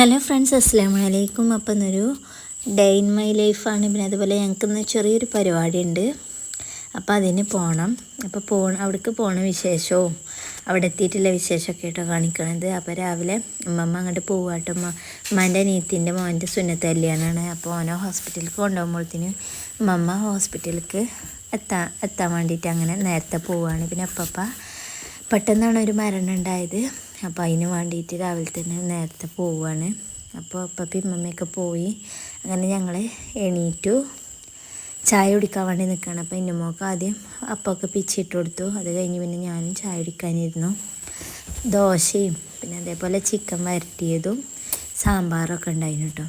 Hello friends അസ്സാം വലൈക്കും അപ്പം ഒരു ഡേ ഇൻ മൈ ലൈഫാണ് പിന്നെ അതുപോലെ ഞങ്ങൾക്ക് ഇന്ന് ചെറിയൊരു പരിപാടി ഉണ്ട് അപ്പോൾ അതിന് പോകണം അപ്പോൾ പോ അവിടേക്ക് പോണ വിശേഷവും അവിടെ എത്തിയിട്ടുള്ള വിശേഷമൊക്കെ ആയിട്ടോ കാണിക്കണത്. അപ്പോൾ രാവിലെ അമ്മമ്മ അങ്ങോട്ട് പോവാട്ടോ. ഉമ്മ ഉമ്മാന്റെ നീത്തിന്റെ മോന്റെ സുന്നത്ത് കല്യാണമാണ് അപ്പോൾ ഓനോ ഹോസ്പിറ്റലിലേക്ക് കൊണ്ടുപോകുമ്പോഴത്തേന് അമ്മമ്മ ഹോസ്പിറ്റലിലേക്ക് എത്താൻ എത്താൻ വേണ്ടിയിട്ട് അങ്ങനെ നേരത്തെ പോവുകയാണ് പിന്നെ അപ്പപ്പ പെട്ടെന്നാണ് ഒരു മരണം ഉണ്ടായത്. അപ്പോൾ അതിന് വേണ്ടിയിട്ട് രാവിലെ തന്നെ നേരത്തെ പോവുകയാണ് അപ്പോൾ അപ്പം ഇമ്മമ്മയൊക്കെ പോയി. അങ്ങനെ ഞങ്ങൾ എണീറ്റു. ചായ കുടിക്കാൻ വേണ്ടി നിൽക്കുകയാണ് അപ്പോൾ എന്റെ മോൾക്ക് ആദ്യം അപ്പമൊക്കെ പിച്ചിട്ട് കൊടുത്തു. അത് കഴിഞ്ഞ് പിന്നെ ഞാനും ചായ കുടിക്കാനിരുന്നു. ദോശയും പിന്നെ അതേപോലെ ചിക്കൻ വരട്ടിയതും സാമ്പാറൊക്കെ ഉണ്ടായിരുന്നു കേട്ടോ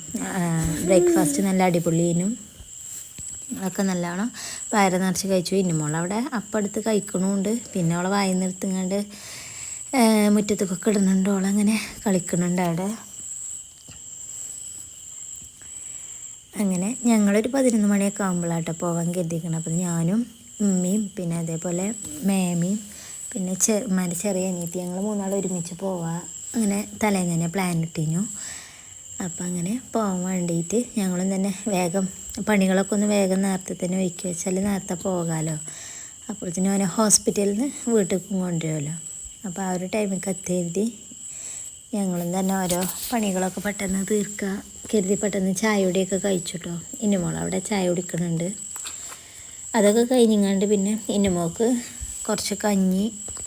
ബ്രേക്ക്ഫാസ്റ്റ് നല്ല അടിപൊളിയിനും ഒക്കെ നല്ലോണം വയറ് നിറച്ച് കഴിച്ചു. ഇനി മോൾ അവിടെ അപ്പം എടുത്ത് കഴിക്കണമുണ്ട് പിന്നെ അവളെ വായി നിർത്തുങ്ങാണ്ട് മുറ്റത്തൊക്കെ ഇടുന്നുണ്ട് ഓളങ്ങനെ കളിക്കുന്നുണ്ട് അവിടെ. അങ്ങനെ ഞങ്ങളൊരു പതിനൊന്ന് മണിയൊക്കെ ആകുമ്പോഴാട്ടോ പോവാൻ കരുതിക്കണം അപ്പം ഞാനും ഉമ്മയും പിന്നെ അതേപോലെ മേമയും പിന്നെ ചെ ഉമ്മാന്റെ ചെറിയ അനിയത്തി ഞങ്ങൾ മൂന്നാൾ ഒരുമിച്ച് പോവാ. അങ്ങനെ തലേന്ന് തന്നെ പ്ലാൻ ഇട്ടിഞ്ഞു അപ്പം അങ്ങനെ പോകാൻ വേണ്ടിയിട്ട് ഞങ്ങളും തന്നെ വേഗം പണികളൊക്കെ ഒന്ന് വേഗം നേരത്തെ തന്നെ ഒരുക്കി വെച്ചാൽ നേരത്തെ പോകാമല്ലോ അപ്പോഴത്തേനും അവനെ ഹോസ്പിറ്റലിൽ നിന്ന് വീട്ടിൽ കൊണ്ടുവരുമല്ലോ. അപ്പോൾ ആ ഒരു ടൈമിൽ കത്തെഴുതി ഞങ്ങളും തന്നെ ഓരോ പണികളൊക്കെ പെട്ടെന്ന് തീർക്കുക കരുതി പെട്ടെന്ന് ചായ കുടിയൊക്കെ കഴിച്ചിട്ടോ. ഇന്നുമോൾ അവിടെ ചായ കുടിക്കുന്നുണ്ട്. അതൊക്കെ കഴിഞ്ഞിങ്ങാണ്ട് പിന്നെ ഇന്നുമോൾക്ക് കുറച്ച് കഞ്ഞി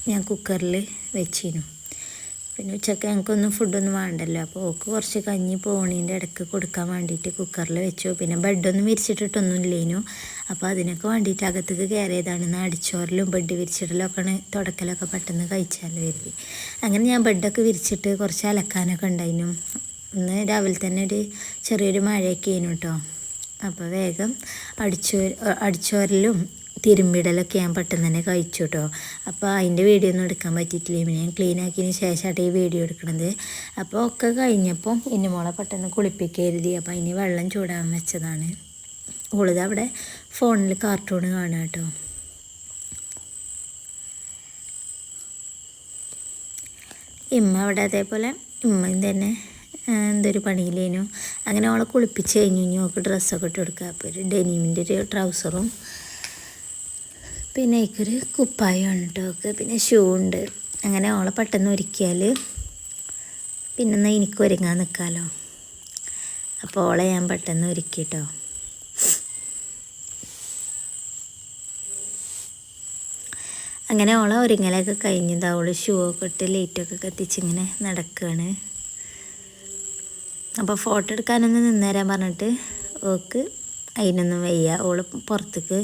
ഞാൻ കുക്കറിൽ വെച്ചിരുന്നു. പിന്നെ ഉച്ചയ്ക്ക് ഞങ്ങൾക്കൊന്നും ഫുഡൊന്നും വേണ്ടല്ലോ. അപ്പോൾ ഓക്ക് കുറച്ച് കഞ്ഞി പോണീന്റെ ഇടയ്ക്ക് കൊടുക്കാൻ വേണ്ടിയിട്ട് കുക്കറിൽ വെച്ചു. പിന്നെ ബെഡൊന്നും വിരിച്ചിട്ടിട്ടൊന്നും ഇല്ലേനു അപ്പോൾ അതിനൊക്കെ വേണ്ടിയിട്ട് അകത്തേക്ക് കയറിയതാണ് അടിച്ചോറലും ബെഡ് വിരിച്ചിടലൊക്കെ ആണ് തുടക്കലൊക്കെ പെട്ടെന്ന് കഴിച്ചാലോ കരുതി അങ്ങനെ ഞാൻ ബെഡൊക്കെ വിരിച്ചിട്ട് കുറച്ച് അലക്കാനൊക്കെ ഉണ്ടായിരുന്നു ഇന്ന് രാവിലെ തന്നെ ഒരു ചെറിയൊരു മഴയൊക്കെ ആയിരുന്നു കേട്ടോ. അപ്പോൾ വേഗം അടിച്ചോ അടിച്ചോരലും തിരുമ്പിടലൊക്കെ ഞാൻ പെട്ടെന്ന് തന്നെ കഴിച്ചു കേട്ടോ. അപ്പോൾ അതിന്റെ വീഡിയോ ഒന്നും എടുക്കാൻ പറ്റിയിട്ടില്ല. പിന്നെ ഞാൻ ക്ലീൻ ആക്കിയതിന് ശേഷമായിട്ട് ഈ വീഡിയോ എടുക്കണത്. അപ്പോൾ ഒക്കെ കഴിഞ്ഞപ്പോൾ മോളെ പെട്ടെന്ന് കുളിപ്പിക്കരുതി. അപ്പോൾ അതിന് വെള്ളം ചൂടാൻ വെച്ചതാണ്. ഉള്ളത് അവിടെ ഫോണിൽ കാർട്ടൂൺ കാണുക കേട്ടോ. ഇമ്മ അവിടെ അതേപോലെ ഇമ്മയും തന്നെ എന്തൊരു പണിയിലേനു. അങ്ങനെ അവളെ കുളിപ്പിച്ച് കഴിഞ്ഞു. കഴിഞ്ഞു അവൾക്ക് ഡ്രസ്സൊക്കെ ഇട്ട് കൊടുക്കുക. അപ്പോൾ ഒരു ഡെനിമിന്റെ ഒരു ട്രൗസറും പിന്നെ എനിക്കൊരു കുപ്പായമാണ് കേട്ടോ പിന്നെ ഷൂ ഉണ്ട്. അങ്ങനെ അവളെ പെട്ടെന്ന് ഒരുക്കിയാൽ പിന്നെ എന്നാൽ എനിക്ക് ഒരുങ്ങാൻ നിൽക്കാമല്ലോ അപ്പോൾ അവളെ ഞാൻ പെട്ടെന്ന് ഒരുക്കി കേട്ടോ. അങ്ങനെ ഓളെ ഒരുങ്ങലൊക്കെ കഴിഞ്ഞതാ. ഓൾ ഷൂ ഒക്കെ ഇട്ട് ലൈറ്റൊക്കെ കത്തിച്ചിങ്ങനെ നടക്കുകയാണ് അപ്പോൾ ഫോട്ടോ എടുക്കാനൊന്ന് നിന്നേരാൻ പറഞ്ഞിട്ട് ഓക്ക് അതിനൊന്നും വയ്യ. ഓൾ പുറത്തേക്ക്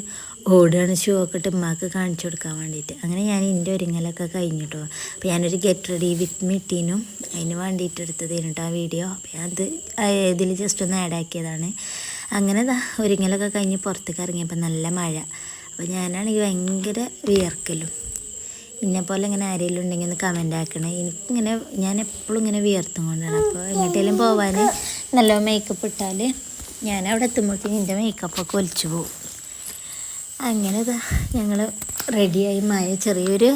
ഓടുകയാണ് ഷൂ ഒക്കെ ഇട്ട് ഉമ്മാക്ക് കാണിച്ചു കൊടുക്കാൻ വേണ്ടിയിട്ട്. അങ്ങനെ ഞാൻ എന്റെ ഒരുങ്ങലൊക്കെ കഴിഞ്ഞിട്ടോ അപ്പോൾ ഞാനൊരു ഗെറ്റ് റെഡി വിത്ത് മിട്ടീനും അതിന് വേണ്ടിയിട്ട് എടുത്തത് കേട്ടോ ആ വീഡിയോ അപ്പോൾ ഞാൻ അത് ഇതിൽ ജസ്റ്റ് ഒന്ന് ആഡ് ആക്കിയതാണ്. അങ്ങനെ ഒരുങ്ങലൊക്കെ കഴിഞ്ഞ് പുറത്തേക്ക് ഇറങ്ങിയപ്പോൾ നല്ല മഴ. അപ്പോൾ ഞാനാണെങ്കിൽ ഭയങ്കര വിയർക്കലും. ഇന്നെ പോലെ ഇങ്ങനെ ആരെങ്കിലും ഉണ്ടെങ്കിൽ ഒന്ന് കമന്റ് ആക്കണേ. എനിക്കിങ്ങനെ ഞാൻ എപ്പോഴും ഇങ്ങനെ വിയർത്തും കൊണ്ടാണ്. അപ്പോൾ എങ്ങോട്ടേലും പോവാൻ നല്ല മേക്കപ്പ് ഇട്ടാൽ ഞാൻ അവിടെ എത്തുമ്പോഴത്തേക്കും എന്റെ മേക്കപ്പൊക്കെ ഒലിച്ചു പോകും അങ്ങനെ ഞങ്ങൾ റെഡിയായി മായ ചെറിയൊരു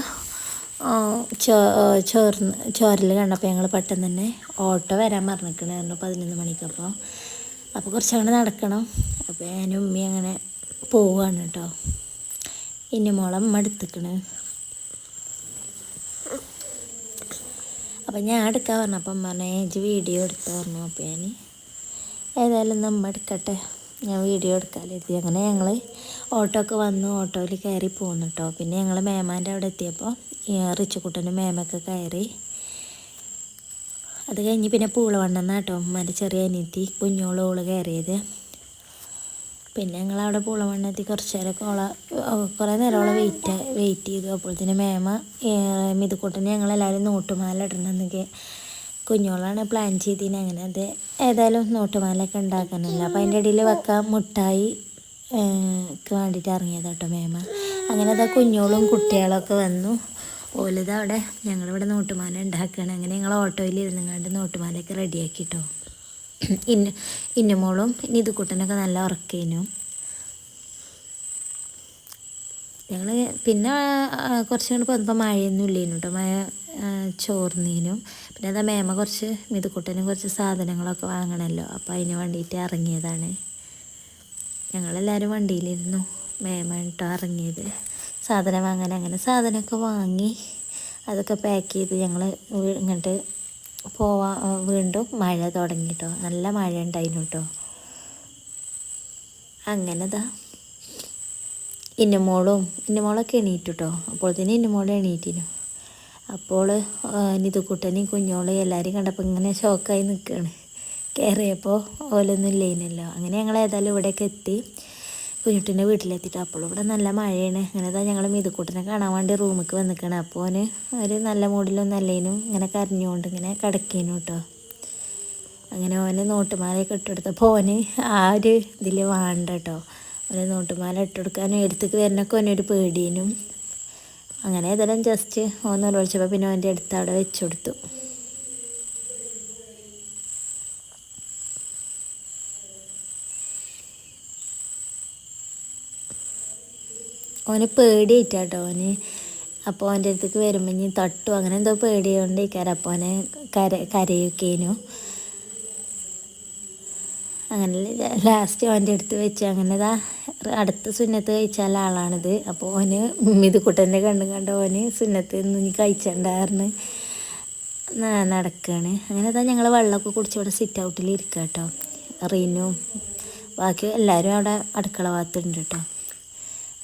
ചോർന്ന് ചോരൽ കണ്ടപ്പോൾ ഞങ്ങൾ പെട്ടെന്ന് തന്നെ ഓട്ടോ വരാൻ പറഞ്ഞിരിക്കണായിരുന്നു പതിനൊന്ന് മണിക്കപ്പോൾ അപ്പോൾ കുറച്ചങ്ങനെ നടക്കണം. അപ്പോൾ ഞാനും ഉമ്മി അങ്ങനെ പോവുകയാണ് കേട്ടോ ഇനി മോളം മടുത്തിക്കണ്. അപ്പം ഞാൻ എടുക്കാൻ പറഞ്ഞു അപ്പം പറഞ്ഞ ഏജ് വീഡിയോ എടുത്തു? പറഞ്ഞു. അപ്പം ഞാൻ ഏതായാലും നമ്മൾ എടുക്കട്ടെ. ഞാൻ വീഡിയോ എടുക്കാനെത്തി അങ്ങനെ ഞങ്ങൾ ഓട്ടോ ഒക്കെ വന്നു ഓട്ടോയിൽ കയറി പോകുന്നു കേട്ടോ പിന്നെ ഞങ്ങൾ മേമാന്റെ അവിടെ എത്തിയപ്പോൾ റിച്ചുക്കുട്ടനും മേമൊക്കെ കയറി. അത് കഴിഞ്ഞ് പിന്നെ പൂളവണ്ണെന്നാട്ടോ ഉമ്മാന്റെ ചെറിയ അനിയത്തി കുഞ്ഞോളോൾ കയറിയത്. പിന്നെ ഞങ്ങൾ അവിടെ പൂളവണ്ണെത്തി കുറച്ച് നേരമൊക്കെ കുറേ നേരം ഓളെ വെയിറ്റ് വെയിറ്റ് ചെയ്തു. അപ്പോഴത്തേന് മേമ മിതുക്കൂട്ടന് ഞങ്ങളെല്ലാവരും നോട്ടുമാല ഇടണമെന്നൊക്കെ കുഞ്ഞോളാണ് പ്ലാൻ ചെയ്തിന്. അങ്ങനെ അത് ഏതായാലും നോട്ടുമാലൊക്കെ ഉണ്ടാക്കാനല്ല. അപ്പോൾ അതിന്റെ ഇടയിൽ വെക്കാൻ മുട്ടായി വേണ്ടിയിട്ട് ഇറങ്ങിയത് കേട്ടോ മേമ. അങ്ങനെ അതാ കുഞ്ഞോളും കുട്ടികളൊക്കെ വന്നു. ഓലത് അവിടെ ഞങ്ങളിവിടെ നോട്ടുമാല ഉണ്ടാക്കുകയാണ് അങ്ങനെ ഞങ്ങൾ ഓട്ടോയിൽ ഇരുന്നങ്ങാണ്ട് നോട്ടുമാലയൊക്കെ റെഡിയാക്കി കേട്ടോ ഇന്ന ഇന്നുമോളും ഇനി ഇത് കുട്ടനൊക്കെ നല്ല ഉറക്കേനു ഞങ്ങൾ പിന്നെ കുറച്ച് കൂടി പോകുമ്പോൾ മഴയൊന്നും ഇല്ലേനു കേട്ടോ മഴ ചോർന്നീനും. പിന്നെ അതാ മേമ കുറച്ച് മിതുക്കുട്ടന് കുറച്ച് സാധനങ്ങളൊക്കെ വാങ്ങണമല്ലോ അപ്പോൾ അതിന് വേണ്ടിയിട്ട് ഇറങ്ങിയതാണ്. ഞങ്ങളെല്ലാവരും വണ്ടിയിലിരുന്നു. മേമ കേട്ടോ ഇറങ്ങിയത്. സാധനം വാങ്ങാൻ അങ്ങനെ സാധനമൊക്കെ വാങ്ങി അതൊക്കെ പാക്ക് ചെയ്ത് ഞങ്ങൾ ഇങ്ങോട്ട് പോവാ വീണ്ടും മഴ തുടങ്ങി കേട്ടോ നല്ല മഴ ഉണ്ടായിരുന്നു കേട്ടോ അങ്ങനെതാ. ഇന്നമോളും ഇന്നമോളൊക്കെ എണീറ്റു കേട്ടോ അപ്പോഴത്തേനെ ഇന്നമോളെ എണീറ്റിനു. അപ്പോൾ നിതുക്കുട്ടനെയും കുഞ്ഞോളെയും എല്ലാവരും കണ്ടപ്പോൾ ഇങ്ങനെ ഷോക്കായി നിൽക്കുകയാണ് കയറിയപ്പോൾ ഓലൊന്നും ഇല്ലേനല്ലോ. അങ്ങനെ ഞങ്ങൾ ഏതായാലും ഇവിടേക്ക് എത്തി കുഞ്ഞുട്ടിന്റെ വീട്ടിലെത്തിയിട്ട് അപ്പോൾ ഇവിടെ നല്ല മഴയാണ്. അങ്ങനെ തന്നെ ഞങ്ങൾ മിതുക്കൂട്ടിനെ കാണാൻ വേണ്ടി റൂമിലേക്ക് വന്നിക്കണം. അപ്പോൾ അവന് ഒരു നല്ല മൂഡിലൊന്നും അല്ലേനും ഇങ്ങനെ കരഞ്ഞുകൊണ്ട് ഇങ്ങനെ കിടക്കേനു കേട്ടോ. അങ്ങനെ ഓന് നോട്ടുമാലയൊക്കെ ഇട്ടെടുത്തപ്പോൾ ഓന് ആ ഒരു ഇതിൽ വേണ്ട കേട്ടോ. അവന് നോട്ടുമാല ഇട്ടെടുക്കാനും എടുത്തേക്ക് വരുന്നൊക്കെ ഓനൊരു പേടിയനും. അങ്ങനെ ഏതായാലും ജസ്റ്റ് ഓന്ന് വിളിച്ചപ്പോൾ പിന്നെ അവന്റെ അടുത്ത് അവിടെ വെച്ചു കൊടുത്തു. ഓന് പേടിയായിട്ടാട്ടോ ഓന് അപ്പോൾ അവന്റെ അടുത്തേക്ക് വരുമ്പോൾ ഇനി തട്ടു. അങ്ങനെ എന്തോ പേടിയോണ്ടിരിക്കാറ് അപ്പോൾ ഓനെ കര കരയൊക്കേനു. അങ്ങനെ ലാസ്റ്റ് അവന്റെ അടുത്ത് വെച്ച് അങ്ങനെ ഇതാ അടുത്ത സുന്നത്ത് കഴിച്ചാൽ ആളാണിത്. അപ്പോൾ ഓന് ഇത് കുട്ടന്റെ കണ്ടും കണ്ട ഓന് സുന്നത്ത് ഇനി കഴിച്ചിട്ടുണ്ടായിരുന്നു നടക്കുകയാണ് അങ്ങനെ ഇതാ ഞങ്ങൾ വെള്ളമൊക്കെ കുടിച്ച് ഇവിടെ സിറ്റ് ഔട്ടിൽ ഇരിക്കുക കേട്ടോ റീനും ബാക്കി എല്ലാവരും അവിടെ അടുക്കള ഭാഗത്തുണ്ട് കേട്ടോ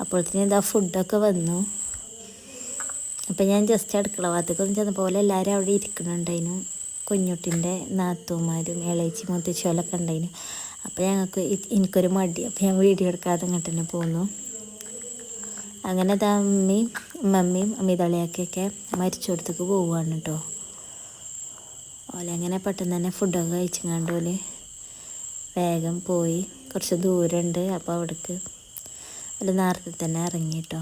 അപ്പോഴത്തേനും ഇതാ ഫുഡൊക്കെ വന്നു. അപ്പം ഞാൻ ജസ്റ്റ് അടുക്കള ഭാഗത്തേക്ക് ഒന്ന് ചെന്നപ്പോൾ എല്ലാവരും അവിടെ ഇരിക്കണുണ്ടായിരുന്നു. കുഞ്ഞുട്ടിന്റെ നാത്തുമാരും ഇളയിച്ചി മുത്തച്ഛലൊക്കെ ഉണ്ടായിരുന്നു. അപ്പോൾ ഞങ്ങൾക്ക് എനിക്കൊരു മടി. അപ്പോൾ ഞാൻ വീഡിയോ എടുക്കാതെ അങ്ങോട്ട് തന്നെ പോന്നു. അങ്ങനെ അത് അമ്മയും മമ്മിയും അമിതളിയാക്കിയൊക്കെ മരിച്ചു കൊടുത്തേക്ക് പോവുകയാണ് കേട്ടോ അങ്ങനെ പെട്ടെന്ന് തന്നെ ഫുഡൊക്കെ കഴിച്ചങ്ങാണ്ട് ഓൽ വേഗം പോയി. കുറച്ച് ദൂരമുണ്ട് അപ്പോൾ അവിടേക്ക് ഒരു നേരത്തെ തന്നെ ഇറങ്ങി കേട്ടോ.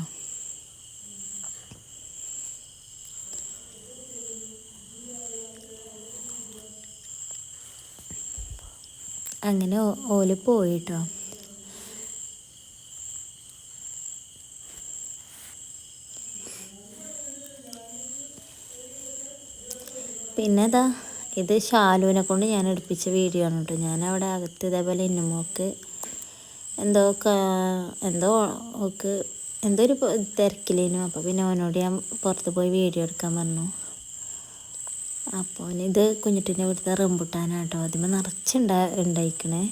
അങ്ങനെ ഓൽ പോയിട്ടോ പിന്നെ ഇതാ ഇത് ഷാലുവിനെ കൊണ്ട് ഞാൻ എടുപ്പിച്ച വീഡിയോ ആണ് കേട്ടോ. ഞാൻ അവിടെ അകത്ത് ഇതേപോലെ ഇന്നുമോക്ക് എന്തോ എന്തോ ഓക്ക് എന്തോ ഒരു തിരക്കിലേനു. അപ്പോൾ പിന്നെ അവനോട് ഞാൻ പുറത്ത് പോയി വീഡിയോ എടുക്കാൻ പറഞ്ഞു. അപ്പോൾ ഇത് കുഞ്ഞിട്ടിന്റെ വീട്ടിലത്തെ റംബുട്ടാനാണ് കേട്ടോ അതിന് നിറച്ചുണ്ടാ ഉണ്ടായിക്കണേ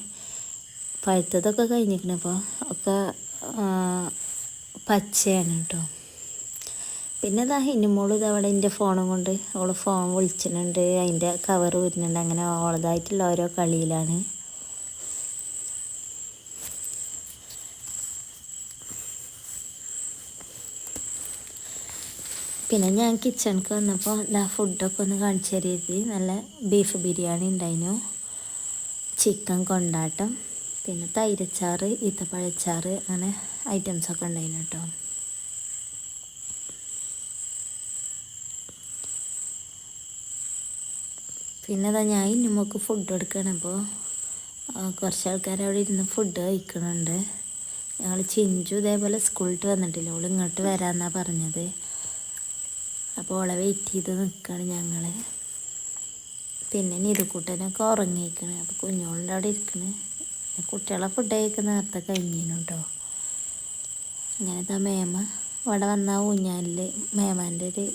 പഴുത്തതൊക്കെ കഴിഞ്ഞിരിക്കണേ അപ്പോൾ ഒക്കെ പച്ചയാണ് കേട്ടോ പിന്നെ ഇതാ ഇന്നുമോൾ ഇതവിടെ എന്റെ ഫോണും കൊണ്ട് അവൾ ഫോൺ വിളിച്ചിട്ടുണ്ട്. അതിന്റെ കവർ വരുന്നുണ്ട്. അങ്ങനെ ഓളതായിട്ടുള്ള ഓരോ കളിയിലാണ്. പിന്നെ ഞാൻ കിച്ചണിക്ക് വന്നപ്പോൾ ഇതാ ഫുഡൊക്കെ ഒന്ന് കാണിച്ചു തരുതി നല്ല ബീഫ് ബിരിയാണി ഉണ്ടായിരുന്നു ചിക്കൻ കൊണ്ടാട്ടം പിന്നെ തൈരച്ചാറ് ഈത്തപ്പഴച്ചാറ് അങ്ങനെ ഐറ്റംസൊക്കെ ഉണ്ടായിരുന്നു കേട്ടോ പിന്നെ അതാ ഞാൻ ഇന്നുമൊക്കെ ഫുഡ് കൊടുക്കണപ്പോൾ കുറച്ച് ആൾക്കാർ അവിടെ ഇരുന്ന് ഫുഡ് കഴിക്കണുണ്ട്. ഞങ്ങൾ ചിഞ്ചു ഇതേപോലെ സ്കൂളിൽ വന്നിട്ടില്ല. അവൾ ഇങ്ങോട്ട് വരാമെന്നാണ് പറഞ്ഞത്. അപ്പോൾ ഓളെ വെയിറ്റ് ചെയ്ത് നിൽക്കുകയാണ് ഞങ്ങൾ പിന്നെ നിതുക്കൂട്ടനൊക്കെ ഉറങ്ങിയിരിക്കണ് അപ്പോൾ കുഞ്ഞോളിന്റെ അവിടെ ഇരിക്കണ്. കുട്ടികളെ ഫുഡ് കഴിക്കുന്ന നേരത്തെ കഴിഞ്ഞിരുന്നു കേട്ടോ അങ്ങനത്തെ മേമ ഇവിടെ വന്ന ഊഞ്ഞാലിൽ മേമാന്റെ ഒരു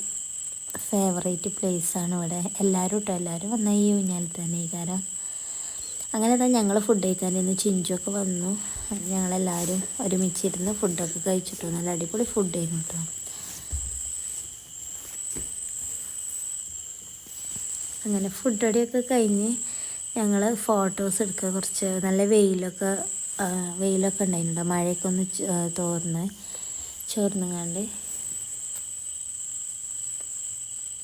ഫേവറേറ്റ് പ്ലേസാണ് ഇവിടെ. എല്ലാവരും കേട്ടോ എല്ലാവരും വന്ന ഈ ഊഞ്ഞാലിൽ തന്നെ കാരണം കാരം അങ്ങനെ തന്നെ ഞങ്ങൾ ഫുഡ് കഴിക്കാൻ ഇന്ന് ചിഞ്ചൊക്കെ വന്നു. ഞങ്ങളെല്ലാവരും ഒരുമിച്ചിരുന്ന് ഫുഡൊക്കെ കഴിച്ചിട്ടു. നല്ല അടിപൊളി ഫുഡ് ആയിരുന്നു കേട്ടോ അങ്ങനെ ഫുഡ് റെഡിയൊക്കെ കഴിഞ്ഞ് ഞങ്ങൾ ഫോട്ടോസ് എടുക്കുക കുറച്ച് നല്ല വെയിലൊക്കെ വെയിലൊക്കെ ഉണ്ടായിട്ടുണ്ട്. മഴയൊക്കെ ഒന്ന് തോർന്ന് ചോർന്നുങ്ങാണ്ട്.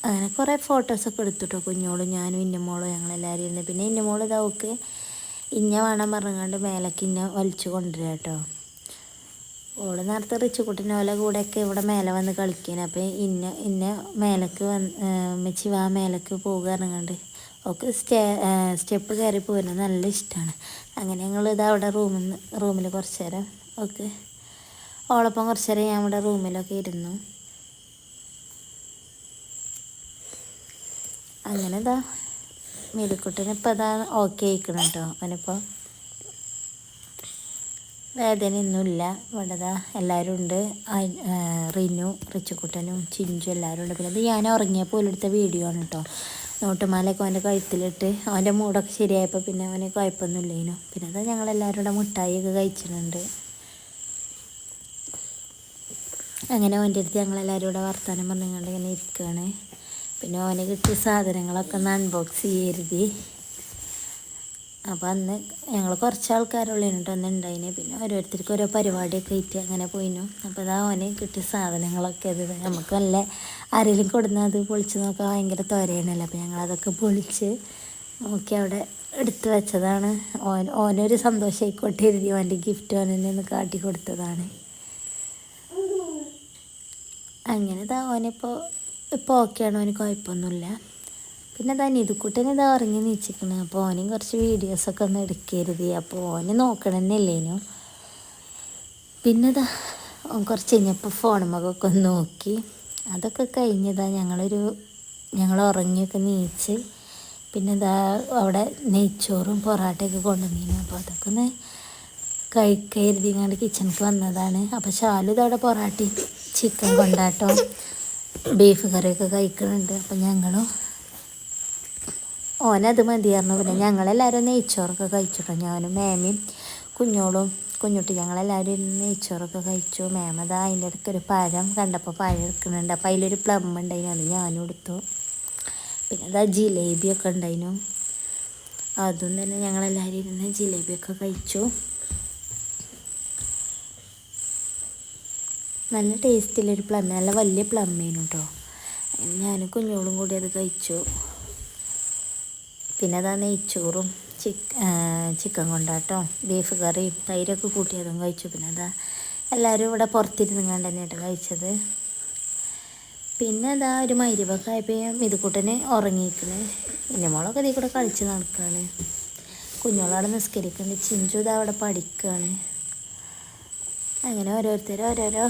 അങ്ങനെ കുറേ ഫോട്ടോസൊക്കെ എടുത്തിട്ടോ കുഞ്ഞോളും ഞാനും ഇന്നമോളും ഞങ്ങളെല്ലാവരും ഇരുന്ന്. പിന്നെ ഇന്നമോൾ ഇതാവക്ക് ഇന്ന വേണം പറഞ്ഞുകൊണ്ട് മേലേക്ക് ഇന്ന വലിച്ചു കൊണ്ടുവരാം കേട്ടോ ഓൾ നേരത്തെ റിച്ചുകുട്ടിനെ ഓല കൂടെയൊക്കെ ഇവിടെ മേലെ വന്ന് കളിക്കാൻ അപ്പം ഇന്ന ഇന്ന മേലേക്ക് വന്ന് മെച്ചി വാ മേലേക്ക് പോകുക ഒക്കെ സ്റ്റേ സ്റ്റെപ്പ് കയറി പോകുന്നത് നല്ല ഇഷ്ടമാണ് അങ്ങനെ ഞങ്ങൾ ഇത് അവിടെ റൂമിൽ നിന്ന് റൂമിൽ കുറച്ച് നേരം ഒക്കെ ഓളൊപ്പം കുറച്ച് നേരം ഞാൻ ഇവിടെ റൂമിലൊക്കെ ഇരുന്നു. അങ്ങനെ ഇതാ. മിലുക്കുട്ടനിപ്പോൾ അതാ ഓക്കെ ആയിക്കണം കേട്ടോ അവനിപ്പോൾ വേദനയൊന്നുമില്ല. ഇവിടെ എല്ലാവരും ഉണ്ട്. റിനു റിച്ചുക്കുട്ടനും ചിഞ്ചു എല്ലാവരും ഉണ്ട്. പിന്നെ ഇത് ഞാൻ ഉറങ്ങിയപ്പോൾ എടുത്ത വീഡിയോ ആണ് കേട്ടോ നോട്ടുമാലയൊക്കെ അവന്റെ കഴുത്തിലിട്ട് അവന്റെ മൂടൊക്കെ ശരിയായപ്പോൾ പിന്നെ അവന് കുഴപ്പമൊന്നുമില്ലേനു പിന്നെ അത് ഞങ്ങളെല്ലാവരും കൂടെ മിഠായിയൊക്കെ കഴിച്ചിട്ടുണ്ട്. അങ്ങനെ അവന്റെ അടുത്ത് ഞങ്ങളെല്ലാവരും കൂടെ വർത്തമാനം പറഞ്ഞുകൊണ്ട് ഇങ്ങനെ ഇരിക്കുകയാണ്. പിന്നെ അവന് കിട്ടിയ സാധനങ്ങളൊക്കെ ഒന്ന് അൺബോക്സ് ചെയ്യരുത്. അപ്പോൾ അന്ന് ഞങ്ങൾ കുറച്ച് ആൾക്കാരുള്ളതിന് കേട്ടോ അന്ന് ഉണ്ടായിന് പിന്നെ ഓരോരുത്തർക്ക് ഓരോ പരിപാടിയൊക്കെ ആയിട്ട് അങ്ങനെ പോയിനു. അപ്പോൾ അതാ അവന് കിട്ടിയ സാധനങ്ങളൊക്കെ അത് നമുക്ക് നല്ല ആരെങ്കിലും കൊടുന്ന അത് പൊളിച്ച് നോക്കാൻ ഭയങ്കര തോരയാണല്ലോ അപ്പോൾ ഞങ്ങളതൊക്കെ പൊളിച്ച് നോക്കി അവിടെ എടുത്തു വെച്ചതാണ്. ഓൻ ഓനൊരു സന്തോഷമായിക്കോട്ടെ എഴുതി അവന്റെ ഗിഫ്റ്റ് ഓൻ തന്നെ ഒന്ന് കാട്ടി കൊടുത്തതാണ്. അങ്ങനെ താ ഓനിപ്പോൾ ഇപ്പോൾ ഓക്കെയാണ് ഓന് കുഴപ്പമൊന്നുമില്ല പിന്നെ ഇതാ ഇതുക്കുട്ടൻ ഇതാ ഉറങ്ങി നീച്ചിക്കണ്. അപ്പോൾ ഓനും കുറച്ച് വീഡിയോസൊക്കെ ഒന്ന് എടുക്കരുത്. അപ്പോൾ ഓന് നോക്കണമെന്നല്ലേനു പിന്നെ ഓൻ കുറച്ച് കഴിഞ്ഞപ്പോൾ ഫോണുമൊക്കെ ഒന്ന് നോക്കി. അതൊക്കെ കഴിഞ്ഞതാ ഞങ്ങളൊരു ഞങ്ങൾ ഉറങ്ങിയൊക്കെ നീച്ച്. പിന്നെ ഇതാ അവിടെ നെയ്ച്ചോറും പൊറാട്ടയൊക്കെ കൊണ്ടുവന്നിരുന്നു അപ്പോൾ അതൊക്കെ ഒന്ന് കഴിക്കരുതിങ്ങാണ്ട് കിച്ചണിക്ക് വന്നതാണ്. അപ്പോൾ ശാലു ഇതവിടെ പൊറാട്ടയും ചിക്കൻ കൊണ്ടാട്ടോ ബീഫ് കറിയൊക്കെ കഴിക്കുന്നുണ്ട് അപ്പം ഞങ്ങളും ഓനത് മതിയായിരുന്നു. പിന്നെ ഞങ്ങളെല്ലാവരും നെയ്ച്ചോറൊക്കെ കഴിച്ചിട്ടോ. ഞാനും മേമയും കുഞ്ഞോളും കുഞ്ഞുട്ടി ഞങ്ങളെല്ലാവരും നെയ്ച്ചോറൊക്കെ കഴിച്ചു. മേമ അതാ അതിന്റെ ഇടയ്ക്ക് ഒരു പഴം കണ്ടപ്പോൾ പഴം എടുക്കുന്നുണ്ട്. അപ്പോൾ അതിലൊരു പ്ലം ഉണ്ടായിരുന്നു അത് ഞാനും എടുത്തു. പിന്നെ അതാ ജിലേബിയൊക്കെ ഉണ്ടായിനു. അതും തന്നെ ഞങ്ങളെല്ലാവരും ഇരുന്ന് ജിലേബിയൊക്കെ കഴിച്ചു. നല്ല ടേസ്റ്റിലൊരു പ്ലം നല്ല വലിയ പ്ലം ആയിരുന്നു കേട്ടോ ഞാനും കുഞ്ഞോളും കൂടി അത് കഴിച്ചു. പിന്നെ അതാ നെയ്ച്ചോറും ചിക്ക് ചിക്കൻ കൊണ്ടാട്ടോ ബീഫ് കറിയും തൈരൊക്കെ കൂട്ടിയതും കഴിച്ചു. പിന്നെ അതാ എല്ലാവരും ഇവിടെ പുറത്തിരുന്ന് കണ്ട് തന്നെ കഴിച്ചത്. പിന്നെ അതാ ഒരു മൈരിവൊക്കെ ആയപ്പോൾ കൂട്ടന് ഉറങ്ങിയിരിക്കണ്. പിന്നെ മോളൊക്കെ ഇതിൽ കൂടെ കളിച്ച് നടക്കുകയാണ് കുഞ്ഞോളവിടെ നിസ്കരിക്കുന്നുണ്ട് ചിഞ്ചു ഇതാ അവിടെ പഠിക്കുകയാണ് അങ്ങനെ ഓരോരുത്തരും ഓരോരോ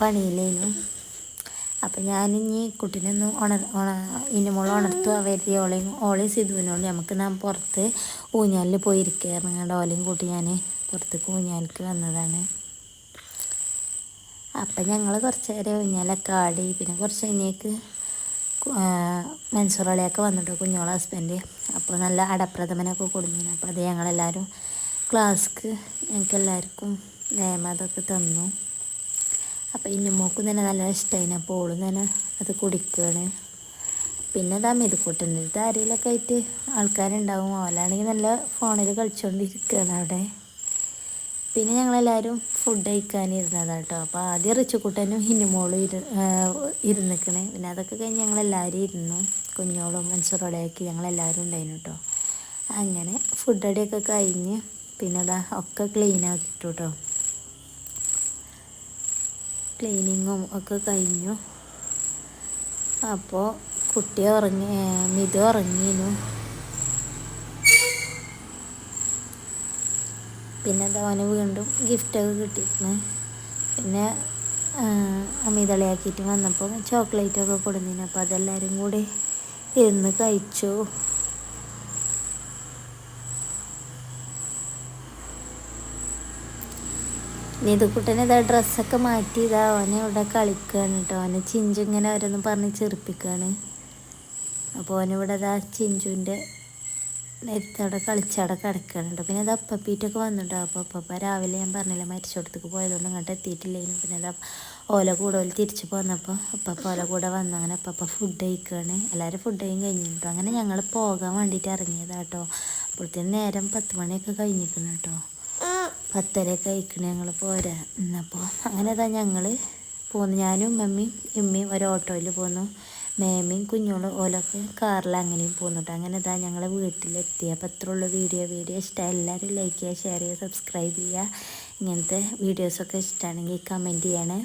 പണിയിലേനു. അപ്പം ഞാൻ ഞാനിനി കുട്ടീനൊന്ന് ഉണർ ഉണ ഇനി മോൾ ഉണർത്തു വരുത്തി ഓളെയും ഓളെയും സിധുവിനോട് നമുക്ക് നാം പുറത്ത് ഊഞ്ഞാലിൽ പോയി ഇരിക്കുകയായിരുന്നു കണ്ട് ഓലയും കൂട്ടി ഞാൻ പുറത്തേക്ക് ഊഞ്ഞാലിക്ക് വന്നതാണ്. അപ്പം ഞങ്ങൾ കുറച്ച് നേരം ഊഞ്ഞാലൊക്കെ ആടി. പിന്നെ കുറച്ച് കഴിഞ്ഞേക്ക് മെൻസുറളിയൊക്കെ വന്നിട്ട് കുഞ്ഞോളെ ഹസ്ബൻഡ് അപ്പോൾ നല്ല അടപ്രഥമനൊക്കെ കൊടുന്നിരുന്നു അപ്പോൾ അത് ഞങ്ങളെല്ലാവരും ക്ലാസ്ക്ക് ഞങ്ങൾക്ക് എല്ലാവർക്കും നേമതൊക്കെ തന്നു. അപ്പോൾ ഇന്നുമോക്കും തന്നെ നല്ല ഇഷ്ടമായിന് അപ്പോൾ ഓളും തന്നെ അത് കുടിക്കുകയാണ് പിന്നെ അതാ മെതുക്കൂട്ടുണ്ട്. ഇത് ആരെയിലൊക്കെ ആയിട്ട് ആൾക്കാരുണ്ടാവും. ഓലാണെങ്കിൽ നല്ല ഫോണിൽ കളിച്ചുകൊണ്ടിരിക്കുകയാണ് അവിടെ. പിന്നെ ഞങ്ങളെല്ലാവരും ഫുഡ് കഴിക്കാനിരുന്നതാണ് കേട്ടോ അപ്പോൾ ആദ്യം റിച്ചുക്കുട്ടനും ഹിന്നുമോളും ഇരു ഇരുന്നിക്കണേ. പിന്നെ അതൊക്കെ കഴിഞ്ഞ് ഞങ്ങളെല്ലാവരും ഇരുന്നു. കുഞ്ഞോളും മൻസൂറോടെയൊക്കെ ഞങ്ങളെല്ലാവരും ഉണ്ടായിരുന്നു കേട്ടോ അങ്ങനെ ഫുഡ് അടിയൊക്കെ കഴിഞ്ഞ് പിന്നെ അതാ ഒക്കെ ക്ലീൻ കേട്ടോ ക്ലീനിങ്ങും ഒക്കെ കഴിഞ്ഞു. അപ്പോൾ കുട്ടി ഉറങ്ങി മിതു ഉറങ്ങിയിരുന്നു പിന്നെ അവന് വീണ്ടും ഗിഫ്റ്റൊക്കെ കിട്ടിയിരുന്നു. പിന്നെ അമിതളിയാക്കിയിട്ട് വന്നപ്പോൾ ചോക്ലേറ്റൊക്കെ കൊടുന്നിന്. അപ്പോൾ അതെല്ലാവരും കൂടി ഇരുന്ന് കഴിച്ചു. നീതുക്കുട്ടനെ ഇതാ ഡ്രസ്സൊക്കെ മാറ്റി ഇതാ അവനെ ഇവിടെ കളിക്കുകയാണ് കേട്ടോ. അവനെ ചിഞ്ചു ഇങ്ങനെ ഓരോന്ന് പറഞ്ഞ് ചെറുപ്പിക്കുകയാണ് അപ്പോൾ അവനിവിടെ ഇതാ ചിഞ്ചുവിന്റെ നേരത്തെ കളിച്ചവിടെ കിടക്കുകയാണ് കേട്ടോ. പിന്നെ അത് അപ്പപ്പീറ്റൊക്കെ വന്നിട്ടോ അപ്പോൾ അപ്പപ്പ രാവിലെ ഞാൻ പറഞ്ഞില്ല മരിച്ചോടത്തേക്ക് പോയതുകൊണ്ട് ഇങ്ങോട്ട് എത്തിയിട്ടില്ലേനു. പിന്നെ അതാ ഓല കൂടെ ഓല തിരിച്ച് പോന്നപ്പോൾ അപ്പപ്പ ഓല കൂടെ വന്നു. അങ്ങനെ അപ്പപ്പ ഫുഡ് കഴിക്കുകയാണ് എല്ലാവരും ഫുഡ് കഴിയും കഴിഞ്ഞു കേട്ടോ. അങ്ങനെ ഞങ്ങൾ പോകാൻ വേണ്ടിയിട്ട് ഇറങ്ങിയതാട്ടോ അപ്പോഴത്തേന് നേരം പത്ത് മണിയൊക്കെ കഴിഞ്ഞിരിക്കുന്നു കേട്ടോ. പത്തരയൊക്കെ കഴിക്കണ ഞങ്ങൾ പോരാ. എന്നപ്പോൾ അങ്ങനെ തന്നെ ഞങ്ങൾ പോന്നു. ഞാനും മമ്മിയും ഇമ്മയും ഒരു ഓട്ടോയിൽ പോന്നു. മേമയും കുഞ്ഞോളും ഓലൊക്കെ കാറിൽ അങ്ങനെയും പോന്നിട്ട്. അങ്ങനെ ഇതാ ഞങ്ങൾ വീട്ടിലെത്തി അപ്പോൾ അത്ര ഉള്ള വീഡിയോ. വീഡിയോ ഇഷ്ടമായി എല്ലാവരും ലൈക്ക് ചെയ്യുക ഷെയർ ചെയ്യുക സബ്സ്ക്രൈബ് ചെയ്യുക. ഇങ്ങനത്തെ വീഡിയോസൊക്കെ ഇഷ്ടമാണെങ്കിൽ കമന്റ് ചെയ്യണേ.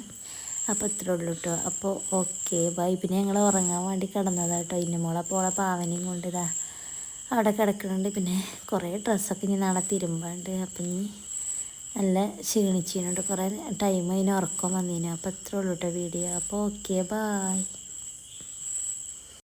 അപ്പോൾ ഇത്രേ ഉള്ളൂ കേട്ടോ അപ്പോൾ ഓക്കെ ബൈ പിന്നെ ഞങ്ങൾ ഉറങ്ങാൻ വേണ്ടി കിടന്നതാണ് കേട്ടോ ഇന്ന മോളെ പോളെ പാവനയും കൊണ്ടിതാ. അവിടെ കിടക്കുന്നുണ്ട് പിന്നെ കുറേ ഡ്രസ്സൊക്കെ ഇനി നാളെ തിരുമ്പാണ്ട്. അപ്പം ഇനി നല്ല ക്ഷീണിച്ചിട്ടുണ്ട് കുറേ ടൈം അതിന് ഉറക്കം വന്നിനു. അപ്പോൾ ഇത്രേ ഉള്ളൂ കേട്ടോ വീഡിയോ. അപ്പോൾ ഓക്കെ ബായ്